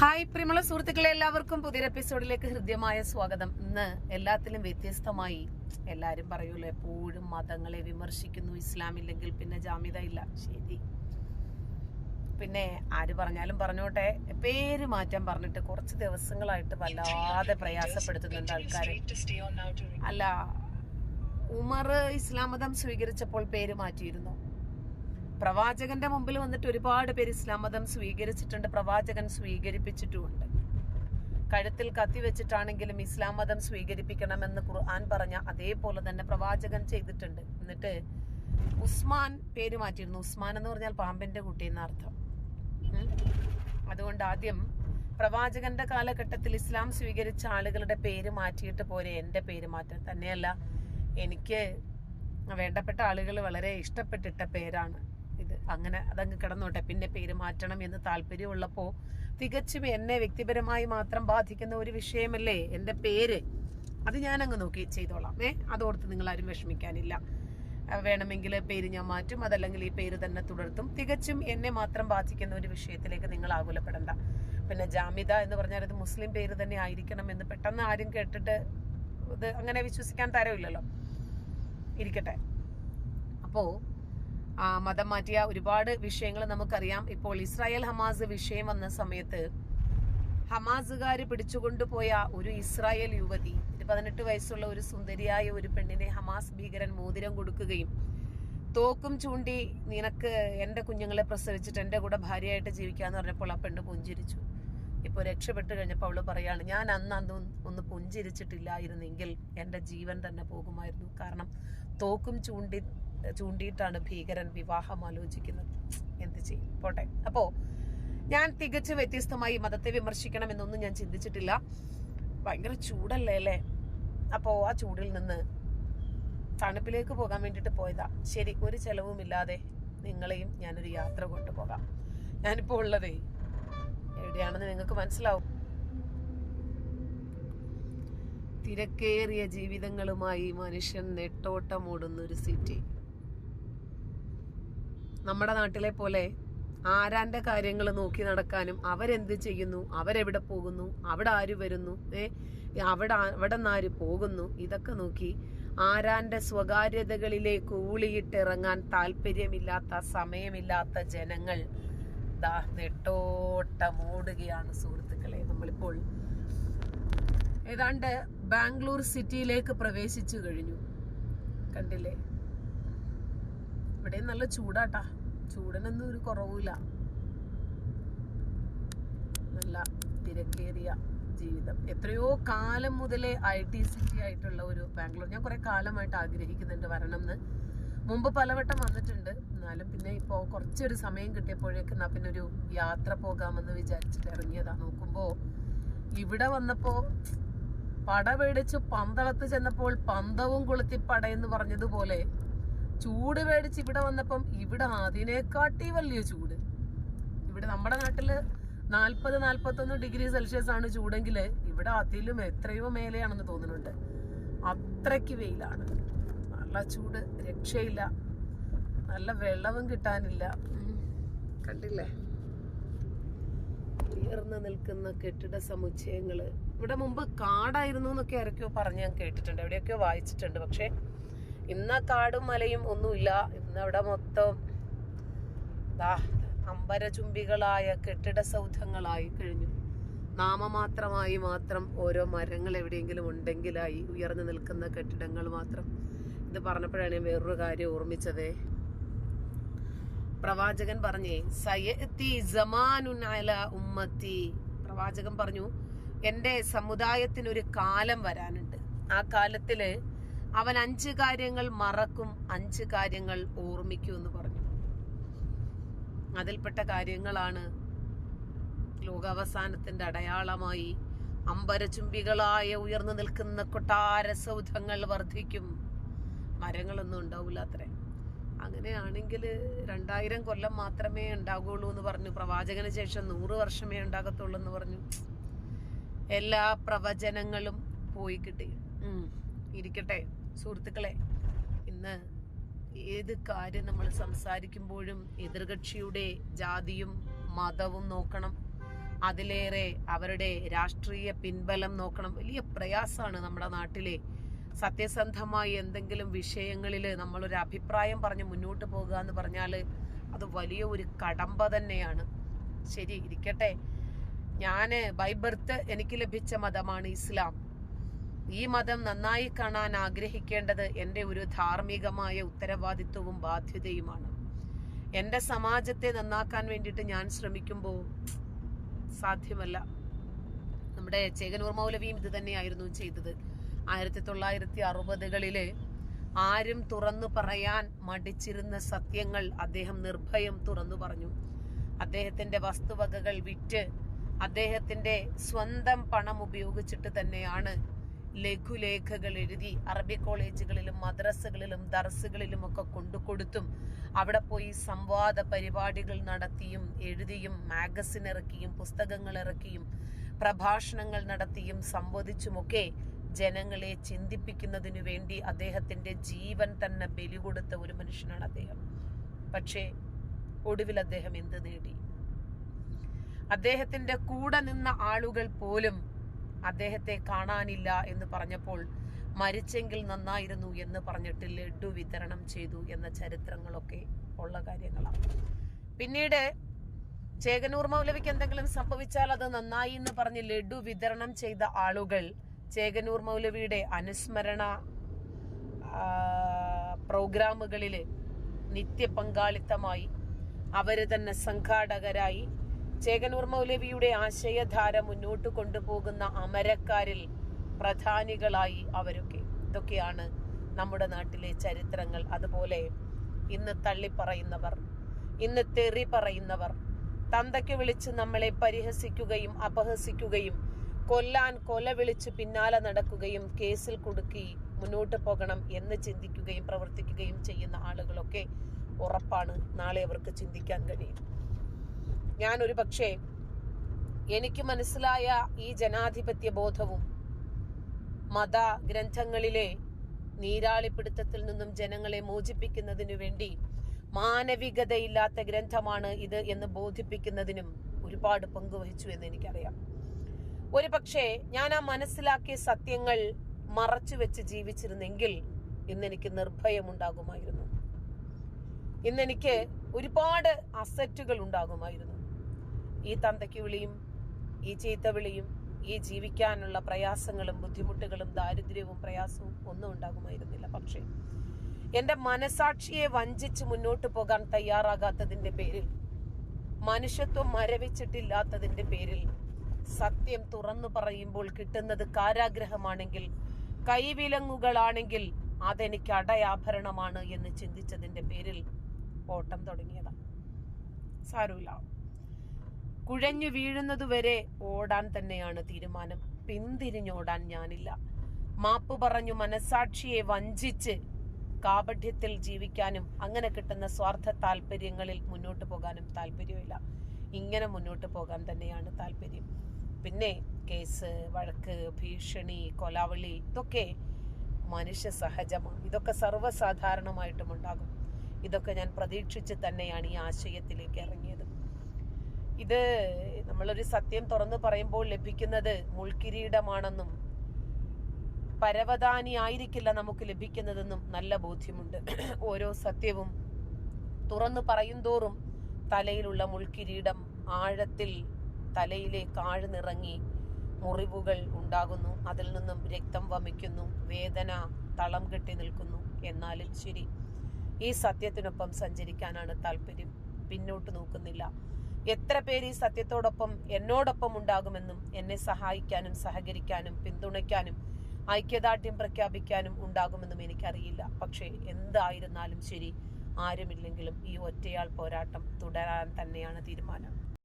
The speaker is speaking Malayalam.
ഹായ് പ്രിയമുള്ള സുഹൃത്തുക്കളെ എല്ലാവർക്കും പുതിയൊരു എപ്പിസോഡിലേക്ക് ഹൃദ്യമായ സ്വാഗതം. ഇന്ന് എല്ലാത്തിലും വ്യത്യസ്തമായി എല്ലാരും പറയൂല്ലോ എപ്പോഴും മതങ്ങളെ വിമർശിക്കുന്നു ഇസ്ലാം ഇല്ലെങ്കിൽ പിന്നെ ജാമ്യത ഇല്ല. ശരി. പിന്നെ ആര് പറഞ്ഞാലും പറഞ്ഞോട്ടെ പേര് മാറ്റാൻ പറഞ്ഞിട്ട് കുറച്ച് ദിവസങ്ങളായിട്ട് വല്ലാതെ പ്രയാസപ്പെടുത്തുന്നുണ്ട് ആൾക്കാരെ. അല്ല ഉമർ ഇസ്ലാം മതം സ്വീകരിച്ചപ്പോൾ പേര് മാറ്റിയിരുന്നു. പ്രവാചകന്റെ മുമ്പിൽ വന്നിട്ട് ഒരുപാട് പേര് ഇസ്ലാം മതം സ്വീകരിച്ചിട്ടുണ്ട് പ്രവാചകൻ സ്വീകരിപ്പിച്ചിട്ടുമുണ്ട്. കഴുത്തിൽ കത്തി വെച്ചിട്ടാണെങ്കിലും ഇസ്ലാം മതം സ്വീകരിപ്പിക്കണമെന്ന് ഖുർആൻ പറഞ്ഞ അതേപോലെ തന്നെ പ്രവാചകൻ ചെയ്തിട്ടുണ്ട്. എന്നിട്ട് ഉസ്മാൻ പേര് മാറ്റിയിരുന്നു. ഉസ്മാൻ എന്ന് പറഞ്ഞാൽ പാമ്പിന്റെ കുട്ടി എന്ന അർത്ഥം അതുകൊണ്ട് ആദ്യം പ്രവാചകന്റെ കാലഘട്ടത്തിൽ ഇസ്ലാം സ്വീകരിച്ച ആളുകളുടെ പേര് മാറ്റിയിട്ട് പോരെ എന്റെ പേര് മാറ്റാൻ. തന്നെയല്ല എനിക്ക് വേണ്ടപ്പെട്ട ആളുകൾ വളരെ ഇഷ്ടപ്പെട്ടിട്ട പേരാണ്. ഇത് അങ്ങനെ അതങ്ങ് കിടന്നോട്ടെ. പിന്നെ പേര് മാറ്റണം എന്ന് താല്പര്യമുള്ളപ്പോൾ തികച്ചും എന്നെ വ്യക്തിപരമായി മാത്രം ബാധിക്കുന്ന ഒരു വിഷയമല്ലേ? എന്റെ പേര്. അത് ഞാനങ്ങ് നോക്കി ചെയ്തോളാം. ഏ? അതോർത്ത് നിങ്ങൾ ആരും വിഷമിക്കാനില്ല വേണമെങ്കിൽ പേര് ഞാൻ മാറ്റും. അതല്ലെങ്കിൽ ഈ പേര് തന്നെ തുടർത്തും. തികച്ചും എന്നെ മാത്രം ബാധിക്കുന്ന ഒരു വിഷയത്തിലേക്ക് നിങ്ങൾ ആകുലപ്പെടണ്ട. പിന്നെ ജാമിത എന്ന് പറഞ്ഞാൽ അത് മുസ്ലിം പേര് തന്നെ ആയിരിക്കണം എന്ന് പെട്ടെന്ന് ആരും കേട്ടിട്ട് ഇത് അങ്ങനെ വിശ്വസിക്കാൻ തരമില്ലല്ലോ. ഇരിക്കട്ടെ. അപ്പോ ആ, മതം മാറ്റിയ ഒരുപാട് വിഷയങ്ങൾ നമുക്കറിയാം. ഇപ്പോൾ ഇസ്രായേൽ ഹമാസ് വിഷയം വന്ന സമയത്ത് ഹമാസുകാർ പിടിച്ചുകൊണ്ടുപോയ ഒരു ഇസ്രായേൽ യുവതി പതിനെട്ട് വയസ്സുള്ള ഒരു സുന്ദരിയായ ഒരു പെണ്ണിനെ ഹമാസ് ഭീകരൻ മോതിരം കൊടുക്കുകയും തോക്കും ചൂണ്ടി നിനക്ക് എന്റെ കുഞ്ഞുങ്ങളെ പ്രസവിച്ചിട്ട് എന്റെ കൂടെ ഭാര്യയായിട്ട് ജീവിക്കാന്ന് പറഞ്ഞപ്പോൾ ആ പെണ്ണ് പുഞ്ചിരിച്ചു. ഇപ്പോൾ രക്ഷപ്പെട്ട് കഴിഞ്ഞപ്പോൾ അവൾ പറയാണ് ഞാൻ അന്ന് അന്ന് ഒന്ന് പുഞ്ചിരിച്ചിട്ടില്ലായിരുന്നെങ്കിൽ എന്റെ ജീവൻ തന്നെ പോകുമായിരുന്നു. കാരണം തോക്കും ചൂണ്ടി ചൂണ്ടിയിട്ടാണ് ഭീകരൻ വിവാഹം ആലോചിക്കുന്നത്. എന്ത് ചെയ്യും? പോട്ടെ. അപ്പോ ഞാൻ തികച്ചും വ്യത്യസ്തമായി മതത്തെ വിമർശിക്കണം എന്നൊന്നും ഞാൻ ചിന്തിച്ചിട്ടില്ല. ഭയങ്കര ചൂടല്ലേ അല്ലേ? അപ്പോ ആ ചൂടിൽ നിന്ന് തണുപ്പിലേക്ക് പോകാൻ വേണ്ടിയിട്ട് പോയതാ. ശരി ഒരു ചെലവുമില്ലാതെ നിങ്ങളെയും ഞാനൊരു യാത്ര കൊണ്ടുപോകാം. ഞാനിപ്പോ ഉള്ളതേ എവിടെയാണെന്ന് നിങ്ങൾക്ക് മനസ്സിലാവും. തിരക്കേറിയ ജീവിതങ്ങളുമായി മനുഷ്യൻ നെട്ടോട്ടമോടുന്ന ഒരു സിറ്റി. നമ്മുടെ നാട്ടിലെ പോലെ ആരാന്റെ കാര്യങ്ങൾ നോക്കി നടക്കാനും അവരെന്ത് ചെയ്യുന്നു? അവരെവിടെ പോകുന്നു? അവിടെ ആര് വരുന്നു? ഏ അവിടെ അവിടെ നിന്ന് പോകുന്നു? ഇതൊക്കെ നോക്കി ആരാന്റെ സ്വകാര്യതകളിലേക്ക് ഊളിയിട്ടിറങ്ങാൻ താല്പര്യമില്ലാത്ത സമയമില്ലാത്ത ജനങ്ങൾ ദാ നെട്ടോട്ടമോടുകയാണ് സുഹൃത്തുക്കളെ. നമ്മളിപ്പോൾ ഏതാണ്ട് ബാംഗ്ലൂർ സിറ്റിയിലേക്ക് പ്രവേശിച്ചു കഴിഞ്ഞു. കണ്ടില്ലേ? ഇവിടെ നല്ല ചൂടാട്ടാ. ചൂടിനൊന്നും ഒരു കുറവുമില്ല. നല്ല തിരക്കേറിയ ജീവിതം. എത്രയോ കാലം മുതലേ ഐ ടി സിറ്റി ആയിട്ടുള്ള ഒരു ബാംഗ്ലൂർ. ഞാൻ കുറെ കാലമായിട്ട് ആഗ്രഹിക്കുന്നുണ്ട് വരണം എന്ന് മുമ്പ് പലവട്ടം വന്നിട്ടുണ്ട്. എന്നാലും പിന്നെ ഇപ്പോൾ കുറച്ചൊരു സമയം കിട്ടിയപ്പോഴേക്ക് എന്നാ പിന്നെ ഒരു യാത്ര പോകാമെന്ന് വിചാരിച്ചിട്ട് ഇറങ്ങിയതാ. നോക്കുമ്പോൾ ഇവിടെ വന്നപ്പോൾ പട പേടിച്ച് പന്തളത്ത് ചെന്നപ്പോൾ പന്തവും കൊളുത്തി പടയെന്ന് പറഞ്ഞതുപോലെ ചൂട് മേടിച്ച് ഇവിടെ വന്നപ്പം ഇവിടെ അതിനെക്കാട്ടി വലിയ ചൂട്. ഇവിടെ നമ്മുടെ നാട്ടിൽ നാൽപ്പത് നാൽപ്പത്തൊന്ന് ഡിഗ്രി സെൽഷ്യസ് ആണ് ചൂടെങ്കിൽ ഇവിടെ അതിലും എത്രയോ മേലെയാണെന്ന് തോന്നുന്നുണ്ട്. അത്രയ്ക്ക് വെയിലാണ്. നല്ല ചൂട് രക്ഷയില്ല. നല്ല വെള്ളവും കിട്ടാനില്ല. കണ്ടില്ലേ? ഉയർന്നു നിൽക്കുന്ന കെട്ടിട സമുച്ചയങ്ങൾ. ഇവിടെ മുമ്പ് കാടായിരുന്നു എന്നൊക്കെ ആരൊക്കെയോ പറഞ്ഞ് ഞാൻ കേട്ടിട്ടുണ്ട്. എവിടെയൊക്കെയോ വായിച്ചിട്ടുണ്ട്. പക്ഷെ ഇന്ന് കാടും മലയും ഒന്നുമില്ല. ഇന്ന് അവിടെ മൊത്തം ദാ അമ്പരചുംബികളായ കെട്ടിട സൗധങ്ങളായി കഴിഞ്ഞു. നാമമാത്രമായി മാത്രം ഓരോ മരങ്ങൾ എവിടെയെങ്കിലും ഉണ്ടെങ്കിലായി ഉയർന്നു നിൽക്കുന്ന കെട്ടിടങ്ങൾ മാത്രം. ഇത് പറഞ്ഞപ്പോഴാണ് ഞാൻ വേറൊരു കാര്യം ഓർമ്മിച്ചതേ. പ്രവാചകൻ പറഞ്ഞേ സയത്തി സമാനുൻ അല ഉമ്മത്തി. പ്രവാചകൻ പറഞ്ഞു എന്റെ സമുദായത്തിന് ഒരു കാലം വരാനുണ്ട്. ആ കാലത്തിൽ അവൻ അഞ്ച് കാര്യങ്ങൾ മറക്കും അഞ്ച് കാര്യങ്ങൾ ഓർമ്മിക്കും എന്ന് പറഞ്ഞു. അതിൽപ്പെട്ട കാര്യങ്ങളാണ് ലോകാവസാനത്തിന്റെ അടയാളമായി അമ്പരചുംബികളായ ഉയർന്നു നിൽക്കുന്ന കൊട്ടാര സൗധങ്ങൾ വർദ്ധിക്കും. മരങ്ങളൊന്നും ഉണ്ടാവില്ല അത്രേ. അങ്ങനെയാണെങ്കിൽ രണ്ടായിരം കൊല്ലം മാത്രമേ ഉണ്ടാകുള്ളൂ എന്ന് പറഞ്ഞു. പ്രവാചകന് ശേഷം നൂറ് വർഷമേ ഉണ്ടാകത്തുള്ളൂ എന്ന് പറഞ്ഞു. എല്ലാ പ്രവചനങ്ങളും പോയി കിട്ടി. ഇരിക്കട്ടെ. സുഹൃത്തുക്കളെ ഇന്ന് ഏത് കാര്യം നമ്മൾ സംസാരിക്കുമ്പോഴും എതിർകക്ഷിയുടെ ജാതിയും മതവും നോക്കണം. അതിലേറെ അവരുടെ രാഷ്ട്രീയ പിൻബലം നോക്കണം. വലിയ പ്രയാസമാണ് നമ്മുടെ നാട്ടിലെ സത്യസന്ധമായി എന്തെങ്കിലും വിഷയങ്ങളിൽ നമ്മളൊരു അഭിപ്രായം പറഞ്ഞ് മുന്നോട്ട് പോകുക എന്ന് പറഞ്ഞാൽ അത് വലിയ ഒരു കടമ്പ തന്നെയാണ്. ശരി ഇരിക്കട്ടെ. ഞാൻ ബൈബർത്ത് എനിക്ക് ലഭിച്ച മതമാണ് ഇസ്ലാം. ഈ മതം നന്നായി കാണാൻ ആഗ്രഹിക്കേണ്ടത് എന്റെ ഒരു ധാർമ്മികമായ ഉത്തരവാദിത്വവും ബാധ്യതയുമാണ്. എന്റെ സമാജത്തെ നന്നാക്കാൻ വേണ്ടിയിട്ട് ഞാൻ ശ്രമിക്കുമ്പോൾ സാധ്യമല്ല. നമ്മുടെ ചേകനൂർ മൗലവിയും ഇത് തന്നെയായിരുന്നു ചെയ്തത്. ആയിരത്തി തൊള്ളായിരത്തി അറുപതുകളിൽ ആരും തുറന്നു പറയാൻ മടിച്ചിരുന്ന സത്യങ്ങൾ അദ്ദേഹം നിർഭയം തുറന്നു പറഞ്ഞു. അദ്ദേഹത്തിന്റെ വസ്തുവകകൾ വിറ്റ് അദ്ദേഹത്തിന്റെ സ്വന്തം പണം ഉപയോഗിച്ചിട്ട് തന്നെയാണ് ലഘുലേഖകൾ എഴുതി അറബി കോളേജുകളിലും മദ്രസകളിലും ദർസുകളിലും ഒക്കെ കൊണ്ടു കൊടുത്തും അവിടെ പോയി സംവാദ പരിപാടികൾ നടത്തിയും എഴുതിയും മാഗസിൻ ഇറക്കിയും പുസ്തകങ്ങൾ ഇറക്കിയും പ്രഭാഷണങ്ങൾ നടത്തിയും സംവദിച്ചുമൊക്കെ ജനങ്ങളെ ചിന്തിപ്പിക്കുന്നതിനു വേണ്ടി അദ്ദേഹത്തിന്റെ ജീവൻ തന്നെ ബലി കൊടുത്ത ഒരു മനുഷ്യനാണ് അദ്ദേഹം. പക്ഷേ ഒടുവിൽ അദ്ദേഹം എന്ത് നേടി? അദ്ദേഹത്തിന്റെ കൂടെ നിന്ന ആളുകൾ പോലും അദ്ദേഹത്തെ കാണാനില്ല എന്ന് പറഞ്ഞപ്പോൾ മരിച്ചെങ്കിൽ നന്നായിരുന്നു എന്ന് പറഞ്ഞിട്ട് ലഡു വിതരണം ചെയ്തു എന്ന ചരിത്രങ്ങളൊക്കെ ഉള്ള കാര്യങ്ങളാണ്. പിന്നീട് ചേകനൂർ മൗലവിക്ക് എന്തെങ്കിലും സംഭവിച്ചാൽ അത് നന്നായി എന്ന് പറഞ്ഞ് ലഡു വിതരണം ചെയ്ത ആളുകൾ ചേകനൂർ മൗലവിയുടെ അനുസ്മരണ പ്രോഗ്രാമുകളിൽ നിത്യ പങ്കാളിത്തമായി അവർ തന്നെ സംഘാടകരായി ചേകനൂർ മൗലവിയുടെ ആശയധാര മുന്നോട്ട് കൊണ്ടുപോകുന്ന അമരക്കാരിൽ പ്രധാനികളായി അവരൊക്കെ. ഇതൊക്കെയാണ് നമ്മുടെ നാട്ടിലെ ചരിത്രങ്ങൾ. അതുപോലെ ഇന്ന് തള്ളിപ്പറയുന്നവർ ഇന്ന് തെറി പറയുന്നവർ തന്തയ്ക്ക് വിളിച്ച് നമ്മളെ പരിഹസിക്കുകയും അപഹസിക്കുകയും കൊല്ലാൻ കൊല വിളിച്ച് പിന്നാലെ നടക്കുകയും കേസിൽ കൊടുക്കി മുന്നോട്ട് പോകണം എന്ന് ചിന്തിക്കുകയും പ്രവർത്തിക്കുകയും ചെയ്യുന്ന ആളുകളൊക്കെ ഉറപ്പാണ്. നാളെ അവർക്ക് ചിന്തിക്കാൻ കഴിയും. ഞാൻ ഒരു പക്ഷേ എനിക്ക് മനസ്സിലായ ഈ ജനാധിപത്യ ബോധവും മത ഗ്രന്ഥങ്ങളിലെ നീരാളിപ്പിടുത്തത്തിൽ നിന്നും ജനങ്ങളെ മോചിപ്പിക്കുന്നതിനു വേണ്ടി മാനവികതയില്ലാത്ത ഗ്രന്ഥമാണ് ഇത് എന്ന് ബോധിപ്പിക്കുന്നതിനും ഒരുപാട് പങ്കുവഹിച്ചു എന്ന് എനിക്കറിയാം. ഒരു പക്ഷേ ഞാൻ ആ മനസ്സിലാക്കിയ സത്യങ്ങൾ മറച്ചു വെച്ച് ജീവിച്ചിരുന്നെങ്കിൽ ഇന്നെനിക്ക് നിർഭയമുണ്ടാകുമായിരുന്നു. ഇന്നെനിക്ക് ഒരുപാട് അസറ്റുകൾ ഉണ്ടാകുമായിരുന്നു. ഈ തന്തയ്ക്ക് വിളിയും ഈ ചീത്ത വിളിയും ഈ ജീവിക്കാനുള്ള പ്രയാസങ്ങളും ബുദ്ധിമുട്ടുകളും ദാരിദ്ര്യവും പ്രയാസവും ഒന്നും ഉണ്ടാകുമായിരുന്നില്ല. പക്ഷേ എന്റെ മനസാക്ഷിയെ വഞ്ചിച്ച് മുന്നോട്ട് പോകാൻ തയ്യാറാകാത്തതിന്റെ പേരിൽ മനുഷ്യത്വം മരവിച്ചിട്ടില്ലാത്തതിന്റെ പേരിൽ സത്യം തുറന്നു പറയുമ്പോൾ കിട്ടുന്നത് കാരാഗ്രഹമാണെങ്കിൽ കൈവിലങ്ങുകളാണെങ്കിൽ അതെനിക്ക് അടയാഭരണമാണ് എന്ന് ചിന്തിച്ചതിന്റെ പേരിൽ ഓട്ടം തുടങ്ങിയതാണ് സാരമില്ല. കുഴഞ്ഞു വീഴുന്നതുവരെ ഓടാൻ തന്നെയാണ് തീരുമാനം. പിന്തിരിഞ്ഞോടാൻ ഞാനില്ല. മാപ്പ് പറഞ്ഞു മനസാക്ഷിയെ വഞ്ചിച്ച് കാപഠ്യത്തിൽ ജീവിക്കാനും അങ്ങനെ കിട്ടുന്ന സ്വാർത്ഥ താല്പര്യങ്ങളിൽ മുന്നോട്ട് പോകാനും താല്പര്യമില്ല. ഇങ്ങനെ മുന്നോട്ട് പോകാൻ തന്നെയാണ് താല്പര്യം. പിന്നെ കേസ് വഴക്ക് ഭീഷണി കൊലാവളി ഇതൊക്കെ മനുഷ്യ സഹജമാണ്. ഇതൊക്കെ സർവസാധാരണമായിട്ടും ഉണ്ടാകും. ഇതൊക്കെ ഞാൻ പ്രതീക്ഷിച്ച് തന്നെയാണ് ഈ ആശയത്തിലേക്ക് ഇറങ്ങിയത്. ഇത് നമ്മളൊരു സത്യം തുറന്നു പറയുമ്പോൾ ലഭിക്കുന്നത് മുൾക്കിരീടമാണെന്നും പരവതാനി ആയിരിക്കില്ല നമുക്ക് ലഭിക്കുന്നതെന്നും നല്ല ബോധ്യമുണ്ട്. ഓരോ സത്യവും തുറന്നു പറയും തോറും തലയിലുള്ള മുൾക്കിരീടം ആഴത്തിൽ തലയിലേക്ക് ആഴ്ന്നിറങ്ങി മുറിവുകൾ ഉണ്ടാകുന്നു. അതിൽ നിന്നും രക്തം വമിക്കുന്നു. വേദന തളം കെട്ടി നിൽക്കുന്നു. എന്നാലും ശരി ഈ സത്യത്തിനൊപ്പം സഞ്ചരിക്കാനാണ് താല്പര്യം. പിന്നോട്ട് നോക്കുന്നില്ല. എത്ര പേര് ഈ സത്യത്തോടൊപ്പം എന്നോടൊപ്പം ഉണ്ടാകുമെന്നും എന്നെ സഹായിക്കാനും സഹകരിക്കാനും പിന്തുണയ്ക്കാനും ഐക്യദാർഢ്യം പ്രഖ്യാപിക്കാനും ഉണ്ടാകുമെന്നും എനിക്കറിയില്ല. പക്ഷേ എന്തായിരുന്നാലും ശരി ആരുമില്ലെങ്കിലും ഈ ഒറ്റയാൾ പോരാട്ടം തുടരാൻ തന്നെയാണ് തീരുമാനം.